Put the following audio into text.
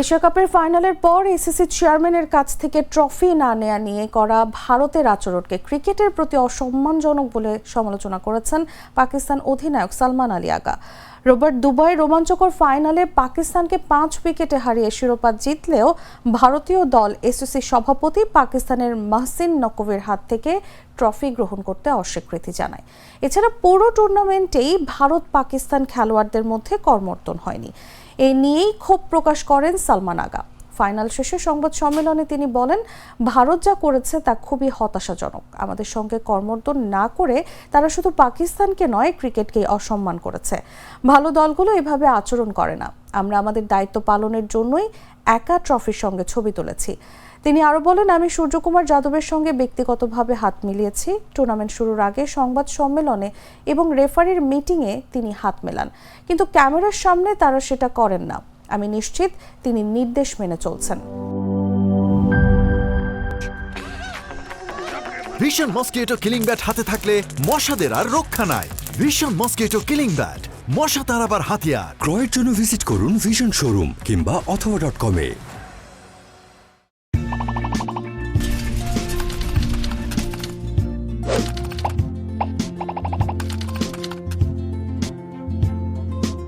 Asia কাপের ফাইনালের পর এসিসি চেয়ারম্যানের কাছ থেকে ট্রফি না নেয়া নিয়ে করা ভারতের আচরণকে ক্রিকেটের প্রতি অসম্মানজনক বলে সমালোচনা করেছেন পাকিস্তান অধিনায়ক সালমান আলী আগা। রোববার দুবাই রোমাঞ্চকর ফাইনালে পাকিস্তানকে পাঁচ উইকেটে হারিয়ে শিরোপা জিতলেও ভারতীয় দল এসিসি সভাপতি পাকিস্তানের মাহসিন নকভের হাত থেকে ট্রফি গ্রহণ করতে অস্বীকৃতি জানায়। এছাড়া পুরো টুর্নামেন্টেই ভারত পাকিস্তান খেলোয়াড়দের মধ্যে কর্মর্তন হয়নি। এ নিয়েই ক্ষোভ প্রকাশ করেন সালমান আগা। ফাইনাল শেষে সংবাদ সম্মেলনে তিনি বলেন, ভারত যা করেছে তা খুবই হতাশাজনক। আমাদের সঙ্গে কর্মর্দন না করে তারা শুধু পাকিস্তানকে নয় ক্রিকেটকে অসম্মান করেছে। ভালো দলগুলো এভাবে আচরণ করে না। আমরা আমাদের দায়িত্ব পালনের জন্যই একা ট্রফির সঙ্গে ছবি তুলেছি। তিনি আরও বলেন, আমি সূর্যকুমার যাদবের সঙ্গে ব্যক্তিগতভাবে হাত মিলিয়েছি। টুর্নামেন্ট শুরুর আগে সংবাদ সম্মেলনে এবং রেফারির মিটিংয়ে তিনি হাত মেলান। কিন্তু ক্যামেরার সামনে তারা সেটা করেন না। আমি নিশ্চিত তিনি নির্দেশ মেনে চলছেন। ভীষণ মস্কিটো কিলিং ব্যাট হাতে থাকলে মশাদের আর রক্ষা নাই। ভীষণ মস্কিটো কিলিং ব্যাট মশা তাড়াবার হাতিয়ার। ক্রয়ের জন্য ভিজিট করুন ভিশন শোরুম কিংবা অথবা ডট কমে